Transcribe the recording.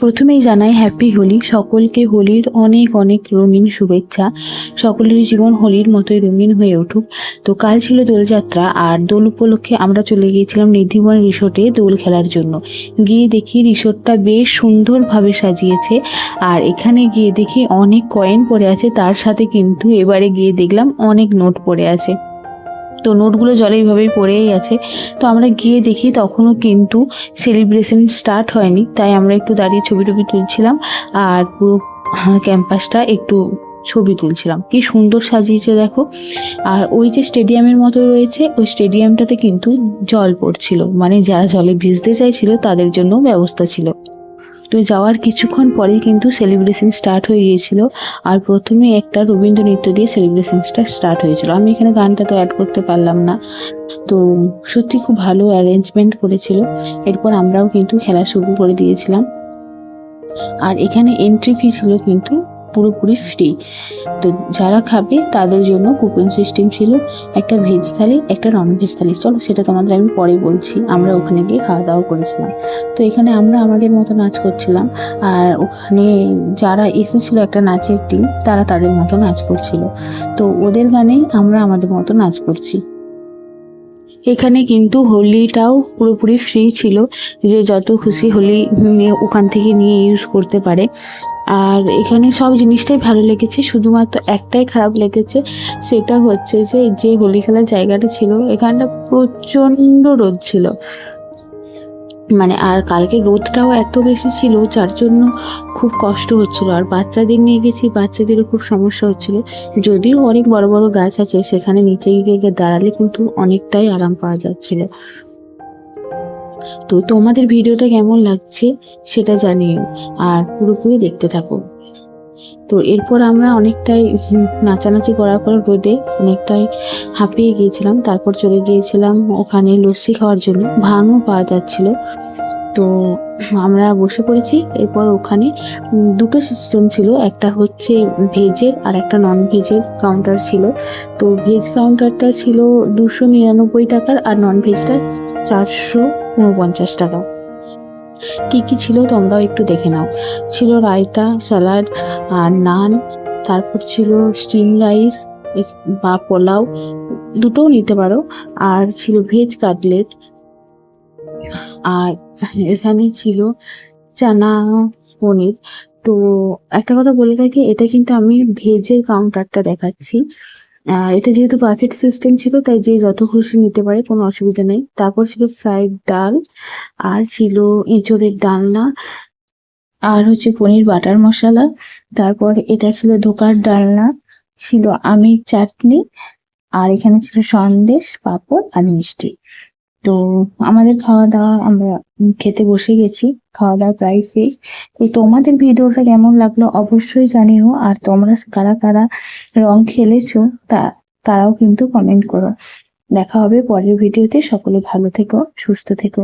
প্রথমেই জানাই হ্যাপি হোলি। সকলকে হোলির অনেক অনেক রঙিন শুভেচ্ছা। সকলের জীবন হোলির মতোই রঙিন হয়ে উঠুক। তো কাল ছিল দোলযাত্রা, আর দোল উপলক্ষে আমরা চলে গিয়েছিলাম নিধিবন রিসোর্টে দোল খেলার জন্য। গিয়ে দেখি রিসোর্টটা বেশ সুন্দরভাবে সাজিয়েছে, আর এখানে গিয়ে দেখি অনেক কয়েন পড়ে আছে, তার সাথে কিন্তু এবারে গিয়ে দেখলাম অনেক নোট পড়ে আছে। তো নোটগুলো জলে এইভাবেই পড়েই আছে। তো আমরা গিয়ে দেখি তখনও কিন্তু সেলিব্রেশন স্টার্ট হয়নি, তাই আমরা একটু দাঁড়িয়ে ছবি টবি তুলছিলাম আর পুরো ক্যাম্পাসটা একটু ছবি তুলছিলাম। কি সুন্দর সাজিয়েছে দেখো। আর ওই যে স্টেডিয়ামের মতো রয়েছে, ওই স্টেডিয়ামটাতে কিন্তু জল পড়ছিল। মানে যারা জলে ভিজতে চাইছিল তাদের জন্য ব্যবস্থা ছিল। তো যাওয়ার কিছুক্ষণ পরেই কিন্তু সেলিব্রেশন স্টার্ট হয়ে গিয়েছিল। আর প্রথমে একটা রবীন্দ্র নৃত্য দিয়ে সেলিব্রেশনটা স্টার্ট হয়েছিল। আমি এখানে গানটা তো অ্যাড করতে পারলাম না। তো সত্যি খুব ভালো অ্যারেঞ্জমেন্ট করেছিল। এরপর আমরাও কিন্তু খেলা শুরু করে দিয়েছিলাম। আর এখানে এন্ট্রি ফি ছিল কিন্তু পুরোপুরি ফ্রি তো যারা খাবে, তাদের জন্য কুপন সিস্টেম ছিল একটা ভেজ থালি, একটা নন ভেজ থালি। চলো, সেটা তোমাদের আমি পরে বলছি। আমরা ওখানে গিয়ে খাওয়া দাওয়া করেছিলাম। তো এখানে আমরা আমাদের মতো নাচ করছিলাম। আর ওখানে যারা এসেছিল একটা নাচের টিম তারা তাদের মতো নাচ করছিল। তো ওদের গানেই আমরা আমাদের মতো নাচ করছি। এখানে কিন্তু হোলিটাও পুরোপুরি ফ্রি ছিল, যে যত খুশি হোলি ওখান থেকে নিয়ে ইউজ করতে পারে। আর এখানে সব জিনিসটাই ভালো লেগেছে, শুধুমাত্র একটাই খারাপ লেগেছে, সেটা হচ্ছে যে যে হোলি খেলার জায়গাটা ছিল, এখানটা প্রচণ্ড রোদ ছিল। মানে আর কালকে রোদটাও এত বেশি ছিল, যার জন্য খুব কষ্ট হচ্ছিল। আর বাচ্চাদের নিয়ে গেছি, বাচ্চাদেরও খুব সমস্যা হচ্ছিল। যদিও অনেক বড় বড় গাছ আছে, সেখানে নিচে গিয়ে দাঁড়ালে কিন্তু অনেকটাই আরাম পাওয়া যাচ্ছিল। তো তোমাদের ভিডিওটা কেমন লাগছে সেটা জানিও, আর পুরোপুরি দেখতে থাকো। তো এরপর আমরা অনেকটাই নাচানাচি করার পর রোদে অনেকটাই হাঁপিয়ে গিয়েছিলাম। তারপর চলে গিয়েছিলাম ওখানে লস্যি খাওয়ার জন্য। ভাঙও পাওয়া যাচ্ছিল। তো আমরা বসে পড়েছি। এরপর ওখানে দুটো সিস্টেম ছিল। একটা হচ্ছে ভেজের আর একটা নন ভেজের কাউন্টার ছিল। তো ভেজ কাউন্টারটা ছিল দুশো নিরানব্বই টাকার আর নন ভেজটা চারশো উনপঞ্চাশ টাকা। কি কি ছিল তোমরাও একটু দেখে নাও। ছিল রায়তা, স্যালাড আর নান, তারপর ছিল স্টিম রাইস বা পোলাও, দুটোও নিতে পারো। আর ছিল ভেজ কাটলেট। আর এখানে ছিল চানা পনির। তো একটা কথা বলে রাখি, এটা কিন্তু আমি ভেজের কাউন্টারটা দেখাচ্ছি। এটা যেহেতু পারফেক্ট সিস্টেম ছিল, তাই যে যত খুশি নিতে পারে, কোনো অসুবিধা নেই। তারপর ছিল ফ্রাইড ডাল আর ছিল এঁচোড়ের ডালনা, আর হচ্ছে পনির বাটার মশলা। তারপর এটা ছিল ধোকার ডালনা, ছিল আমের চাটনি, আর এখানে ছিল সন্দেশ, পাঁপড় আর মিষ্টি। তো আমাদের খাওয়া দাওয়া আমরা খেতে বসে গেছি খাওয়া দাওয়া প্রায় শেষ। তো তোমাদের ভিডিওটা কেমন লাগল অবশ্যই জানিও, আর তোমরা কারা কারা রং খেলেছ তা, তারাও কিন্তু কমেন্ট করো। দেখা হবে পরের ভিডিওতে, সকলে ভালো থেকো, সুস্থ থেকো।